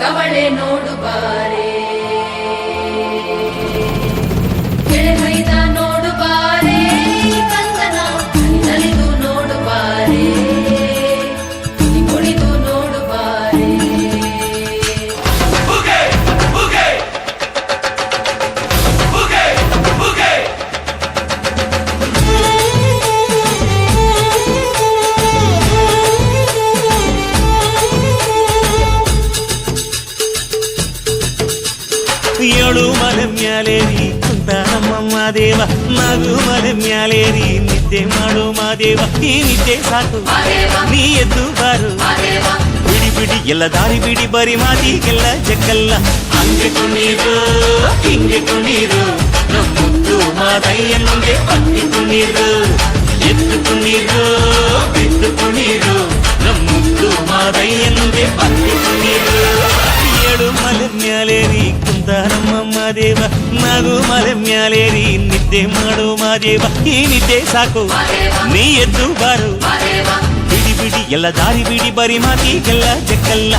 ಕವಳೆ ನೋಡು ಬಾರ. ಮ್ಯಾಲೇರಿ ಕುಂತಾರಮ್ಮ ಮಾದೇವ ನಗು ಮಲೆ ಮ್ಯಾಲೇರಿ ನಿದ್ದೆ ಮಾಡು ಮಾದೇವ ಈ ನಿದ್ದೆ ಸಾಕು ನೀ ಎದ್ದು ಬಾರು ಬಿಡಿ ಬಿಡಿ ಎಲ್ಲ ದಾರಿ ಬಿಡಿ ಬರಿ ಮಾತಿಗೆಲ್ಲ ಜಗ್ಗಲ್ಲ ಹಂಗೆ ಕುಣೀರು ಹಿಂಗೆ ಕುಣೀರು ನಮ್ಮುದ್ದು ಮಾದಯ್ಯ ಮುಂದೆ ಪಟ್ಟಿ ಕುಣೀರು ಎದ್ದು ಕುಣೀರು ಬಿದ್ದು ಕುಣೀರು ನಮ್ಮುದ್ದು ಮಾದಯ್ಯ ಮುಂದೆ ಪಟ್ಟಿ ಕುಣೀರು ಏಳು ಮಲೆ ಮ್ಯಾಲೇರಿ ಕುಂತಾರಮ್ಮ ಮಾದೇವ ನಗು ಮಲೆ ಮ್ಯಾಲೇರಿ ನಿದ್ದೆ ಮಾಡು ಮಾದೇವ ಈ ನಿದ್ದೆ ಸಾಕು ನೀ ಎದ್ದು ಬಾರು ಬಿಡಿ ಬಿಡಿ ಎಲ್ಲ ದಾರಿ ಬಿಡಿ ಬರಿ ಮಾತಿಗೆಲ್ಲ ಜಕ್ಕಲ್ಲ